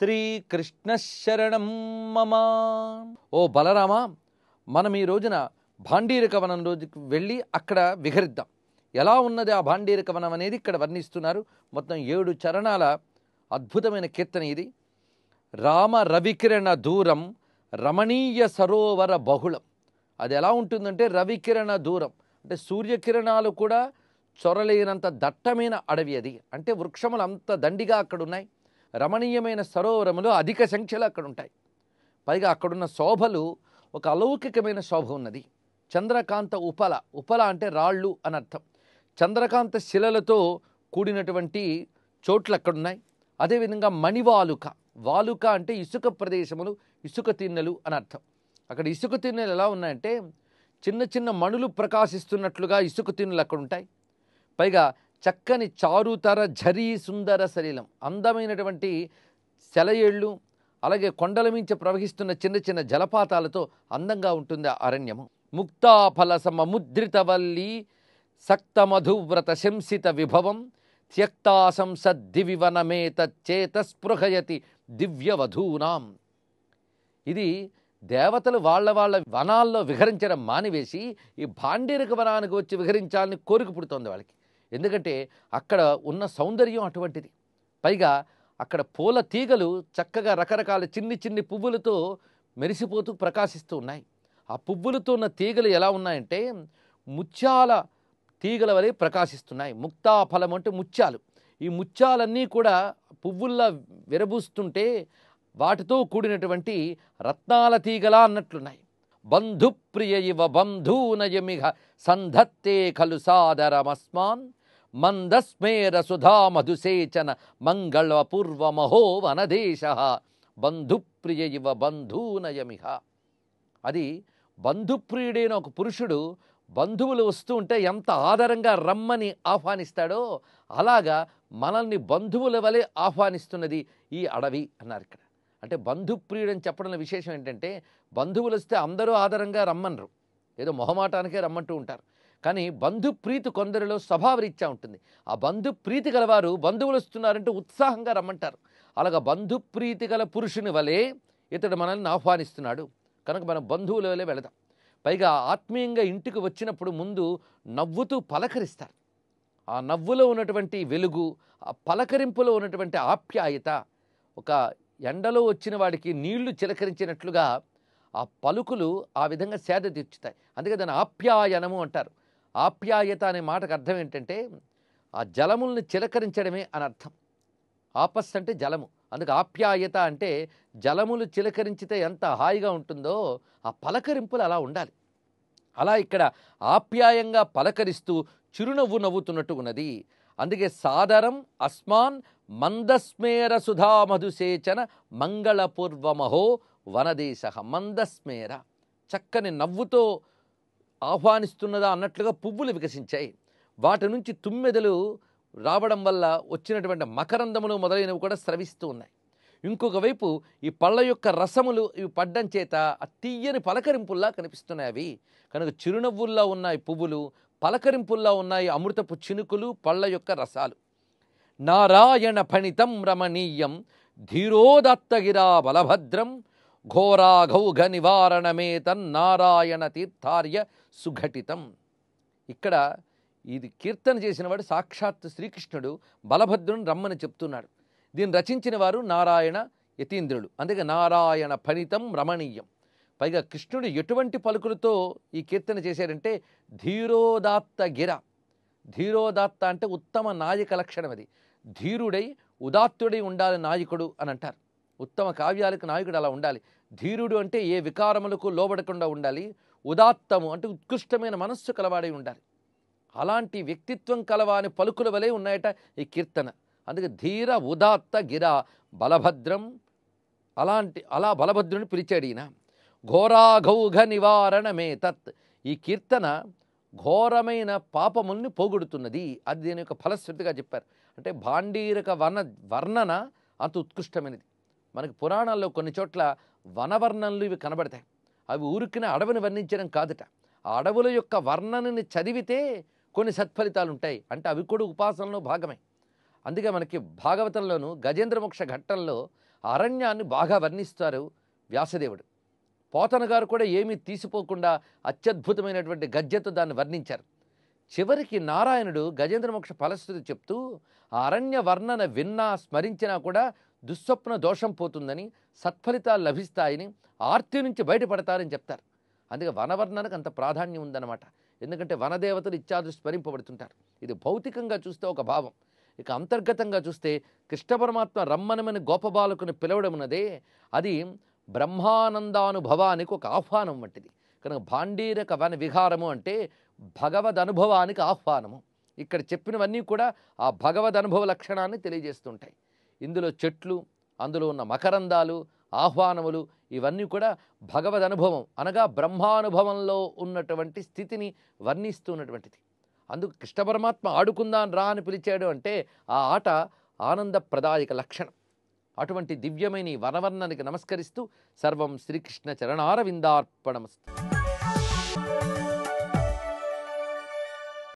శ్రీకృష్ణ శరణం మమ. ఓ బలరామ మనం ఈ రోజున భాండీరక వనం రోజుకి వెళ్ళి అక్కడ విహరిద్దాం. ఎలా ఉన్నది ఆ భాండీరక వనం అనేది ఇక్కడ వర్ణిస్తున్నారు. మొత్తం ఏడు చరణాల అద్భుతమైన కీర్తన ఇది. రామ రవికిరణ దూరం రమణీయ సరోవర బహుళం. అది ఎలా ఉంటుందంటే రవికిరణ దూరం. అంటే సూర్యకిరణాలు కూడా చొరలేనంత దట్టమైన అడవి అది. అంటే వృక్షములు అంత దండిగా అక్కడ ఉన్నాయి రమణీయమైన సరోవరములు అధిక సంఖ్యలో అక్కడ ఉంటాయి పైగా అక్కడున్న శోభలు ఒక అలౌకికమైన శోభ ఉన్నది. చంద్రకాంత ఉపల ఉపల అంటే రాళ్ళు అని అర్థం. చంద్రకాంత శిలలతో కూడినటువంటి చోట్లు అక్కడున్నాయి. అదేవిధంగా మణివాలుక వాలుక అంటే ఇసుక ప్రదేశములు ఇసుక తిన్నెలు అని అర్థం. అక్కడ ఇసుక తిన్నెలు ఎలా ఉన్నాయంటే చిన్న చిన్న మణులు ప్రకాశిస్తున్నట్లుగా ఇసుక తిన్నెలు అక్కడ ఉంటాయి పైగా చక్కని చారుతర ఝరీ సుందర శరీరం. అందమైనటువంటి సెలయేళ్ళు అలాగే కొండల మించి ప్రవహిస్తున్న చిన్న చిన్న జలపాతాలతో అందంగా ఉంటుంది ఆ అరణ్యము. ముక్తాఫల సముద్రితవల్లి సక్తమధువ్రత శంసిత విభవం త్యక్తాసం సద్దివివనమేత చేతస్పృహయతి దివ్యవధూనాం. ఇది దేవతలు వాళ్ళ వాళ్ళ వనాల్లో విహరించడం మానివేసి ఈ భాండీరక వనానికి వచ్చి విహరించాలని కోరిక పుడుతోంది వాళ్ళకి. ఎందుకంటే అక్కడ ఉన్న సౌందర్యం అటువంటిది. పైగా అక్కడ పూల తీగలు చక్కగా రకరకాల చిన్ని చిన్ని పువ్వులతో మెరిసిపోతూ ప్రకాశిస్తూ ఉన్నాయి. ఆ పువ్వులతో ఉన్న తీగలు ఎలా ఉన్నాయంటే ముత్యాల తీగల వలె ప్రకాశిస్తున్నాయి. ముక్తాఫలం అంటే ముత్యాలు. ఈ ముత్యాలన్నీ కూడా పువ్వుల్లా విరబూస్తుంటే వాటితో కూడినటువంటి రత్నాల తీగలా అన్నట్లున్నాయి. బంధుప్రియ ఇవ బంధూనయమిహ సంధత్తే ఖలు సాదరమస్మాన్ మందస్మేర సుధా మధుసేచన మంగళపూర్వ మహోవనదేశ బంధుప్రియ ఇవ బంధూనయమిహ. అది బంధుప్రియుడైన ఒక పురుషుడు బంధువులు వస్తూ ఉంటే ఎంత ఆదరంగా రమ్మని ఆహ్వానిస్తాడో అలాగా మనల్ని బంధువుల వలె ఆహ్వానిస్తున్నది ఈ అడవి అన్నారు ఇక్కడ. అంటే బంధుప్రియుడని చెప్పడంలో విశేషం ఏంటంటే బంధువులు వస్తే అందరూ ఆదరంగా రమ్మనరు. ఏదో మొహమాటానికే రమ్మంటూ ఉంటారు. కానీ బంధుప్రీతి కొందరిలో స్వభావరీత్యా ఉంటుంది. ఆ బంధుప్రీతి గలవారు బంధువులు వస్తున్నారంటే ఉత్సాహంగా రమ్మంటారు. అలాగా బంధుప్రీతి గల పురుషుని వలె ఇతడు మనల్ని ఆహ్వానిస్తున్నాడు. కనుక మనం బంధువుల వలె వెళదాం. పైగా ఆత్మీయంగా ఇంటికి వచ్చినప్పుడు ముందు నవ్వుతూ పలకరిస్తారు. ఆ నవ్వులో ఉన్నటువంటి వెలుగు ఆ పలకరింపులో ఉన్నటువంటి ఆప్యాయత ఒక ఎండలో వచ్చిన వాడికి నీళ్ళు చిలకరించినట్లుగా ఆ పలుకులు ఆ విధంగా సేద తీర్చుతాయి. అందుకే దాన్ని ఆప్యాయనము అంటారు. ఆప్యాయత అనే మాటకు అర్థం ఏంటంటే ఆ జలముల్ని చిలకరించడమే అని అర్థం. ఆపస్ అంటే జలము. అందుకు ఆప్యాయత అంటే జలములు చిలకరించితే ఎంత హాయిగా ఉంటుందో ఆ పలకరింపులు అలా ఉండాలి. అలా ఇక్కడ ఆప్యాయంగా పలకరిస్తూ చిరునవ్వు నవ్వుతున్నట్టు ఉన్నది. అందుకే సాదరం అస్మాన్ మందస్మేర సుధా మధుసేచన మంగళపూర్వమహో వనదేశ. మందస్మేర. చక్కని నవ్వుతో ఆహ్వానిస్తున్నదా అన్నట్లుగా పువ్వులు వికసించాయి. వాటి నుంచి తుమ్మెదలు రావడం వల్ల వచ్చినటువంటి మకరందములు మొదలైనవి కూడా స్రవిస్తూ ఉన్నాయి. ఇంకొక వైపు ఈ పళ్ళ యొక్క రసములు ఇవి పడ్డం చేత ఆ తీయని పలకరింపుల్లా కనిపిస్తున్నాయి అవి. కనుక చిరునవ్వుల్లో ఉన్నాయి పువ్వులు పలకరింపుల్లా ఉన్నాయి అమృతపు చినుకులు పళ్ళ యొక్క రసాలు. నారాయణ ఫణితం రమణీయం ధీరోదత్తగిరా బలభద్రం ఘోరాఘౌఘ నివారణమేతన్నారాయణ తీర్థార్య సుఘటితం. ఇక్కడ ఇది కీర్తన చేసినవాడు సాక్షాత్ శ్రీకృష్ణుడు బలభద్రుని రమ్మని చెప్తున్నాడు. దీన్ని రచించిన వారు నారాయణ యతీంద్రుడు అందుకే నారాయణ ఫలితం రమణీయం. పైగా కృష్ణుడు ఎటువంటి పలుకులతో ఈ కీర్తన చేశారంటే ధీరోదాత్త గిర. ధీరోదాత్త అంటే ఉత్తమ నాయక లక్షణం అది. ధీరుడై ఉదాత్తుడై ఉండాలి నాయకుడు అని అంటారు. ఉత్తమ కావ్యాలకు నాయకుడు అలా ఉండాలి. ధీరుడు అంటే ఏ వికారములకు లోబడకుండా ఉండాలి. ఉదాత్తము అంటే ఉత్కృష్టమైన మనస్సు కలవాడై ఉండాలి. అలాంటి వ్యక్తిత్వం కలవాని పలుకుల వలె ఉన్నాయట ఈ కీర్తన. అందుకే ధీర ఉదాత్త గిర బలభద్రం అలాంటి అలా బలభద్రుని పిలిచాడు ఈయన. ఘోరాఘౌఘ నివారణమే తత్. ఈ కీర్తన ఘోరమైన పాపముల్ని పోగొడుతున్నది. అది దీని యొక్క ఫలశ్రుతిగా చెప్పారు. అంటే భాండీరక వర్ణ వర్ణన అంత ఉత్కృష్టమైనది. మనకి పురాణాల్లో కొన్ని చోట్ల వనవర్ణనలు ఇవి కనబడతాయి. అవి ఊరికిన అడవిని వర్ణించడం కాదుట. ఆ అడవుల యొక్క వర్ణనని చదివితే కొన్ని సత్ఫలితాలు ఉంటాయి అంటే అవి కూడా ఉపాసనలో భాగమే. అందుకే మనకి భాగవతంలోను గజేంద్రమోక్ష ఘట్టంలో అరణ్యాన్ని బాగా వర్ణిస్తారు వ్యాసదేవుడు. పోతన గారు కూడా ఏమీ తీసిపోకుండా అత్యద్భుతమైనటువంటి గద్యతో దాన్ని వర్ణించారు. చివరికి నారాయణుడు గజేంద్ర మోక్ష ఫలశ్రుతి చెప్తూ ఆ అరణ్య వర్ణన విన్నా స్మరించినా కూడా దుస్వప్న దోషం పోతుందని సత్ఫలితాలు లభిస్తాయని ఆర్తి నుంచి బయటపడతారని చెప్తారు. అందుకే వనవర్ణనకు అంత ప్రాధాన్యం ఉందన్నమాట. ఎందుకంటే వనదేవతలు ఇత్యాదులు స్మరింపబడుతుంటారు. ఇది భౌతికంగా చూస్తే ఒక భావం. ఇక అంతర్గతంగా చూస్తే కృష్ణ పరమాత్మ రమ్మనమని గోపబాలకుని పిలవడమున్నదే అది బ్రహ్మానందానుభవానికి ఒక ఆహ్వానం వంటిది. కనుక భాండీరక వన విహారము అంటే భగవద్ అనుభవానికి ఆహ్వానము. ఇక్కడ చెప్పినవన్నీ కూడా ఆ భగవద్ అనుభవ లక్షణాన్ని తెలియజేస్తుంటాయి. ఇందులో చెట్లు అందులో ఉన్న మకరందాలు ఆహ్వానములు ఇవన్నీ కూడా భగవద్ అనుభవం అనగా బ్రహ్మానుభవంలో ఉన్నటువంటి స్థితిని వర్ణిస్తున్నటువంటిది. అందుకు కృష్ణ పరమాత్మ ఆడుకుందాం రా అని పిలిచాడు అంటే ఆ ఆట ఆనందప్రదాయక లక్షణం. అటువంటి దివ్యమైన వనవర్ణనికి నమస్కరిస్తూ సర్వం శ్రీకృష్ణ చరణారవిందార్పణమస్తు.